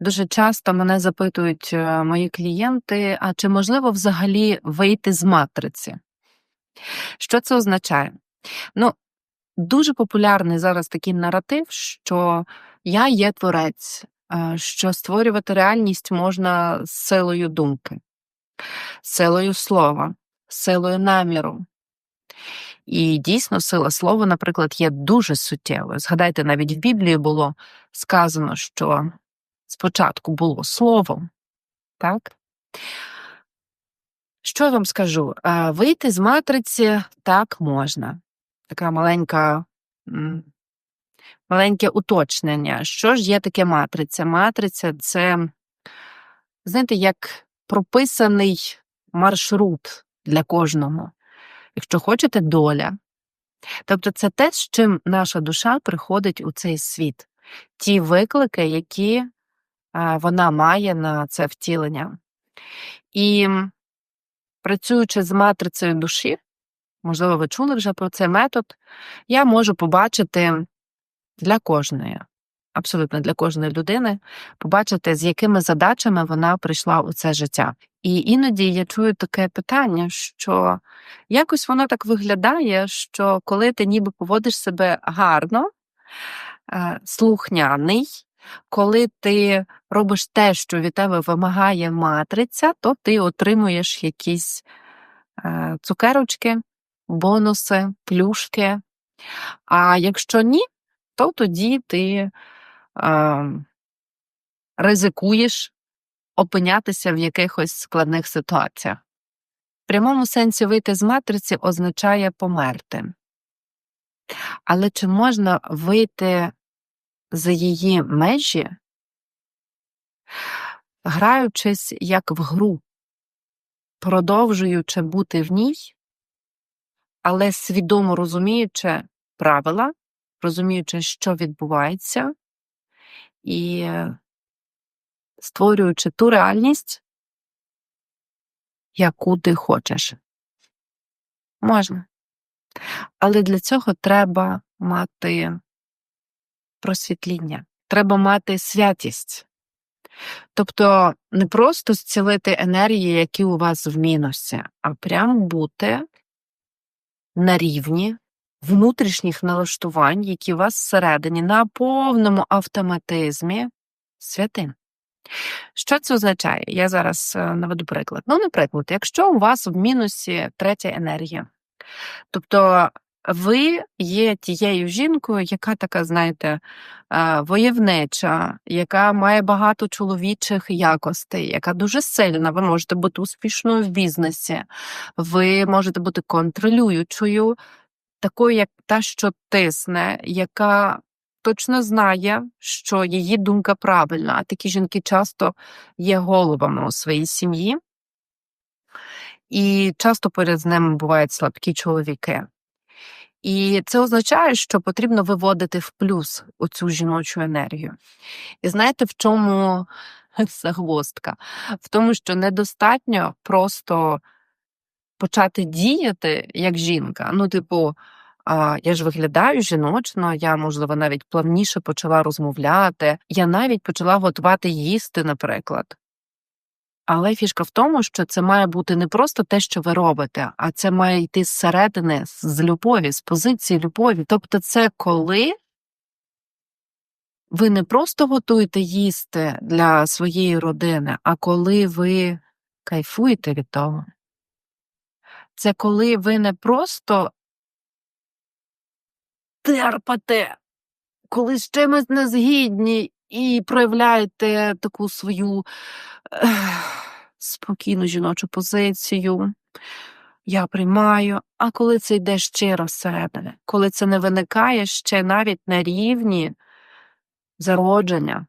Дуже часто мене запитують е, мої клієнти: а чи можливо взагалі вийти з матриці? Що це означає? Ну, дуже популярний зараз такий наратив, що я є творець, е, що створювати реальність можна силою думки, силою слова, силою наміру. І дійсно, сила слова, наприклад, є дуже суттєвою. Згадайте, навіть в Біблії було сказано, що спочатку було слово, так? Що я вам скажу? Вийти з матриці так можна. Така маленька, маленьке уточнення. Що ж є таке матриця? Матриця це, знаєте, як прописаний маршрут для кожного. Якщо хочете, доля. Тобто це те, з чим наша душа приходить у цей світ, ті виклики, які вона має на це втілення. І працюючи з матрицею душі, можливо, ви чули вже про цей метод, я можу побачити для кожної, абсолютно для кожної людини, побачити, з якими задачами вона прийшла у це життя. І іноді я чую таке питання, що якось воно так виглядає, що коли ти ніби поводиш себе гарно, е, слухняний, коли ти робиш те, що від тебе вимагає матриця, то ти отримуєш якісь е, цукерочки, бонуси, плюшки. А якщо ні, то тоді ти е, ризикуєш опинятися в якихось складних ситуаціях. В прямому сенсі вийти з матриці означає померти. Але чи можна вийти за її межі, граючись як в гру, продовжуючи бути в ній, але свідомо розуміючи правила, розуміючи, що відбувається, і створюючи ту реальність, яку ти хочеш. Можна. Але для цього треба мати просвітління, треба мати святість. Тобто не просто зцілити енергії, які у вас в мінусі, а прямо бути на рівні внутрішніх налаштувань, які у вас всередині на повному автоматизмі святим. Що це означає? Я зараз е, наведу приклад. Ну, наприклад, якщо у вас в мінусі третя енергія, тобто ви є тією жінкою, яка така, знаєте, войовнича, яка має багато чоловічих якостей, яка дуже сильна. Ви можете бути успішною в бізнесі, ви можете бути контролюючою, такою, як та, що тисне, яка точно знає, що її думка правильна, а такі жінки часто є головами у своїй сім'ї, і часто поряд з ними бувають слабкі чоловіки. І це означає, що потрібно виводити в плюс оцю жіночу енергію. І знаєте, в чому загвоздка? В тому, що недостатньо просто почати діяти як жінка. Ну, типу, я ж виглядаю жіночно, я, можливо, навіть плавніше почала розмовляти, я навіть почала готувати їсти, наприклад. Але фішка в тому, що це має бути не просто те, що ви робите, а це має йти зсередини, з любові, з позиції любові. Тобто, це коли ви не просто готуєте їсти для своєї родини, а коли ви кайфуєте від того. Це коли ви не просто терпите, коли з чимось не згідні і проявляєте таку свою спокійну жіночу позицію. Я приймаю, а коли це йде щиро всередини, коли це не виникає ще навіть на рівні зародження.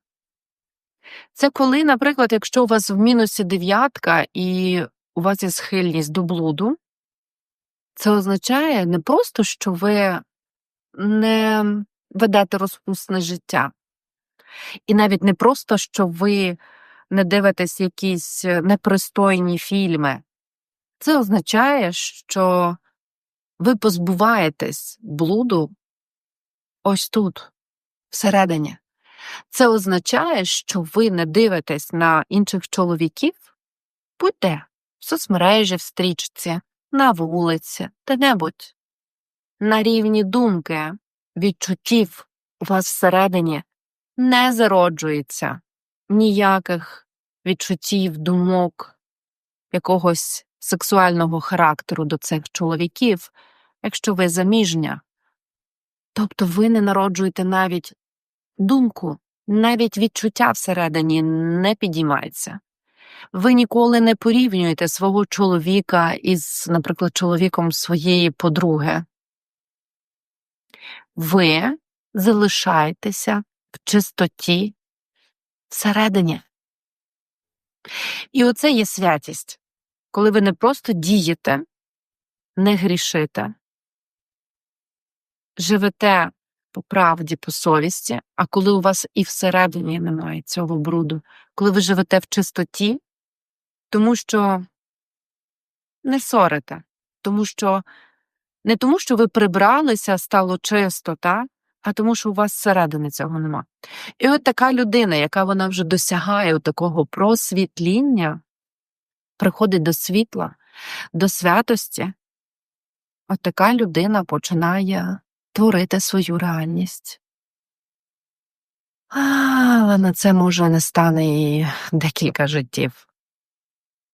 Це коли, наприклад, якщо у вас в мінусі дев'ятка і у вас є схильність до блуду, це означає не просто, що ви не ведете розпусне життя, і навіть не просто, що ви не дивитесь якісь е, непристойні фільми. Це означає, що ви позбуваєтесь блуду ось тут, всередині. Це означає, що ви не дивитесь на інших чоловіків, будь-де в соцмережі, в стрічці, на вулиці, де-небудь. На рівні думки, відчуттів у вас всередині не зароджується ніяких відчуттів, думок, якогось сексуального характеру до цих чоловіків, якщо ви заміжня. Тобто ви не народжуєте навіть думку, навіть відчуття всередині не підіймається. Ви ніколи не порівнюєте свого чоловіка із, наприклад, чоловіком своєї подруги. Ви залишаєтеся в чистоті всередині. І оце є святість, коли ви не просто дієте, не грішите, живете по правді, по совісті, а коли у вас і всередині немає цього бруду, коли ви живете в чистоті, тому що не сорите, тому що не тому, що ви прибралися, стало чисто, та? А тому, що у вас всередини цього нема. І от така людина, яка вона вже досягає такого просвітління, приходить до світла, до святості, от така людина починає творити свою реальність. Але на це може не стане і декілька життів.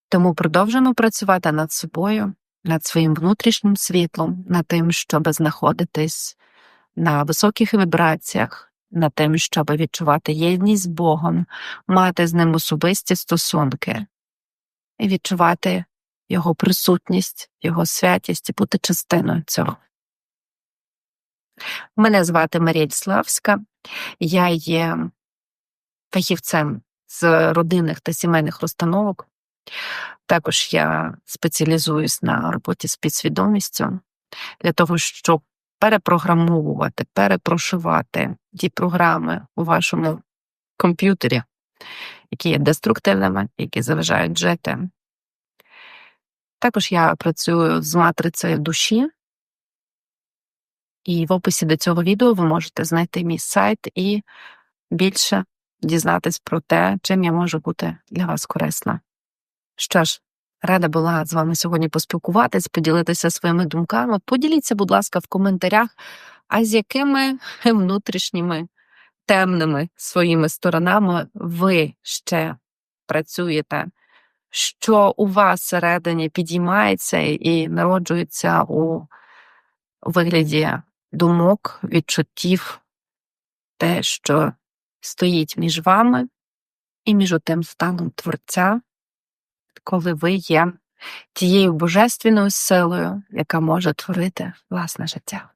Тому продовжуємо працювати над собою, над своїм внутрішнім світлом, над тим, щоб знаходитись на високих вібраціях, над тим, щоб відчувати єдність з Богом, мати з ним особисті стосунки і відчувати його присутність, його святість і бути частиною цього. Мене звати Марія Славська, я є фахівцем з родинних та сімейних розстановок. Також я спеціалізуюсь на роботі з підсвідомістю для того, щоб перепрограмовувати, перепрошивати ті програми у вашому комп'ютері, які є деструктивними, які заважають жити. Також я працюю з матрицею душі, і в описі до цього відео ви можете знайти мій сайт і більше дізнатись про те, чим я можу бути для вас корисна. Що ж, рада була з вами сьогодні поспілкуватись, поділитися своїми думками. Поділіться, будь ласка, в коментарях, а з якими внутрішніми темними своїми сторонами ви ще працюєте, що у вас всередині підіймається і народжується у вигляді думок, відчуттів, те, що стоїть між вами і між тим станом творця, коли ви є тією божественною силою, яка може творити власне життя.